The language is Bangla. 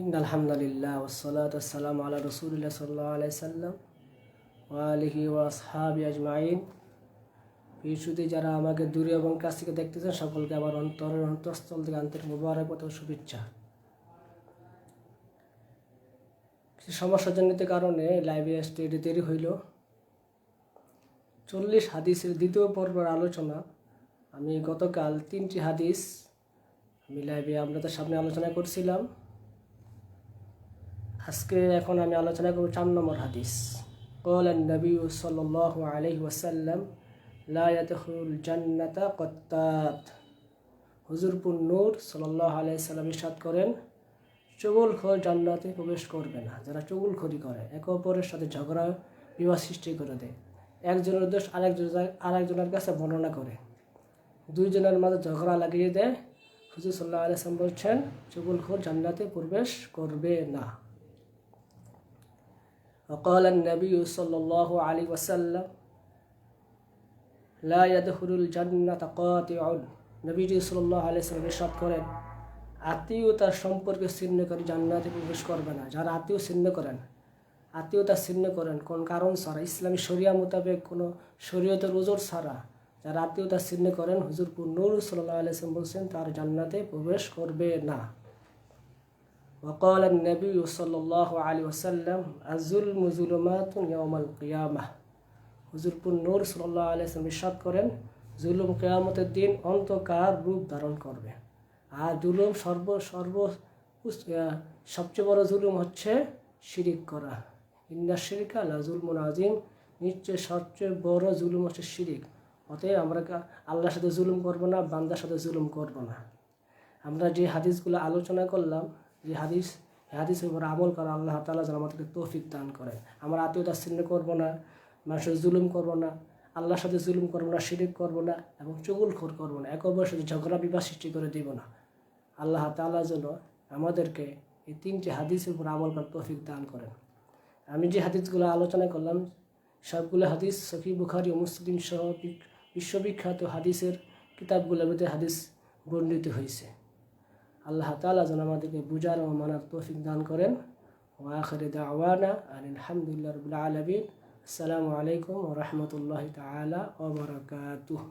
ইন আলহামদুলিল্লাহ ওসলাত আসসালাম আল্লাহ রসুল্লাহ সাল্লাহ আলাই সাল্লাম ওয়ালিহি ওয়াসহাবি আজমাইন। বিশুদ্ধি যারা আমাকে দূরে এবং কাছ থেকে দেখতেছেন, সকলকে আমার অন্তরের অন্তঃস্থল থেকে আন্তরিক মুবারক ও শুভেচ্ছা। কিছু সমস্যাজনিত কারণে লাইভে এটি দেরি হইল। চল্লিশ হাদিসের দ্বিতীয় পর্বের আলোচনা। আমি গতকাল তিনটি হাদিস আমি লাইভে আপনাদের সামনে আলোচনা করছিলাম। আজকে এখন আমি আলোচনা করব চার নম্বর হাদিস قال النبي صلى الله عليه وسلم لا يدخل الجنة قتات হুজুরপুর নূর সাল্লাহ আলাইসাল্লাম ইসাদ করেন চুগুলখোর জান্নাতে প্রবেশ করবে না যারা চুগুলখড়ি করে একে অপরের সাথে ঝগড়া বিবাদ সৃষ্টি করে দেয় একজনের দোষ আরেকজন আরেকজনের কাছে বর্ণনা করে দুইজনের মাঝে ঝগড়া লাগিয়ে দেয় হুজুর সাল্লাহ আলাইসলাম বলছেন চুগুলখোর জান্নাতে প্রবেশ করবে না وقال النبي صلى الله عليه وسلم لا يدخل الجنة قاطع নবীজি সাল্লাহ আলাইসাল্লাম ইরশাদ করেন আত্মীয়তার সম্পর্কে ছিন্ন করে জান্নাতে প্রবেশ করবে না যারা আত্মীয় ছিন্ন করেন আত্মীয়তা ছিন্ন করেন কোন কারণ ছাড়া ইসলামী শরিয়া মোতাবেক কোনো শরীয়তের ওজোর ছাড়া যারা আত্মীয়তা ছিন্ন করেন হুজুরপুর নূর সাল্লাহ আলাইসলাম বলছেন তার জান্নাতে প্রবেশ করবে না وقال النبي صلى الله عليه وسلم الظلم ظلمات يوم القيامة হুজুরপুর নূর সাল্লাহ আলাইসলাম ইরশাদ করেন জুলুম কেয়ামতের দিন অন্তকার রূপ ধারণ করবে আর জুলুম সর্ব সর্ব সবচেয়ে বড় জুলুম হচ্ছে শিরিক করা ইন্না শিরিকা আল্লাহ জুলমুন আজিম নিশ্চয় সবচেয়ে বড় জুলুম হচ্ছে শিরিক অতএব আমরা আল্লাহর সাথে জুলুম করব না বান্দার সাথে জুলুম করব না আমরা যে হাদিসগুলো আলোচনা করলাম যে হাদিস হাদিসের উপর আমল করা আল্লাহ তালা যেন আমাদেরকে তৌফিক দান করে আমরা আত্মীয়তা ছিন্ন করব না, মানুষের জুলুম করব না, আল্লাহর সাথে জুলুম করব না, শিরিক করব না এবং চুগুল খোর করব না, এক অপরের সাথে ঝগড়া, বিবাদ সৃষ্টি করে দিব না। আল্লাহ তালা যেন আমাদেরকে এই তিনটি হাদিসের উপর আমল করার তৌফিক দান করেন। আমি যে হাদিসগুলো আলোচনা করলাম, সবগুলো হাদিস সফি বুখারি ও মুসলিম সহ বিশ্ববিখ্যাত হাদিসের কিতাবগুলোর মধ্যে হাদিস বর্ণিত হয়েছে আল্লাহ তালা যেন আমাদেরকে বুঝার ও মানার তৌফিক দান করেন। ও আখরে দাওয়ানা আর আলহামদুলিল্লাহ রবুল্লা আলমিন। আসসালামু আলাইকুম ও রহমতুল্লাহ তালা ও বরকাতুহ।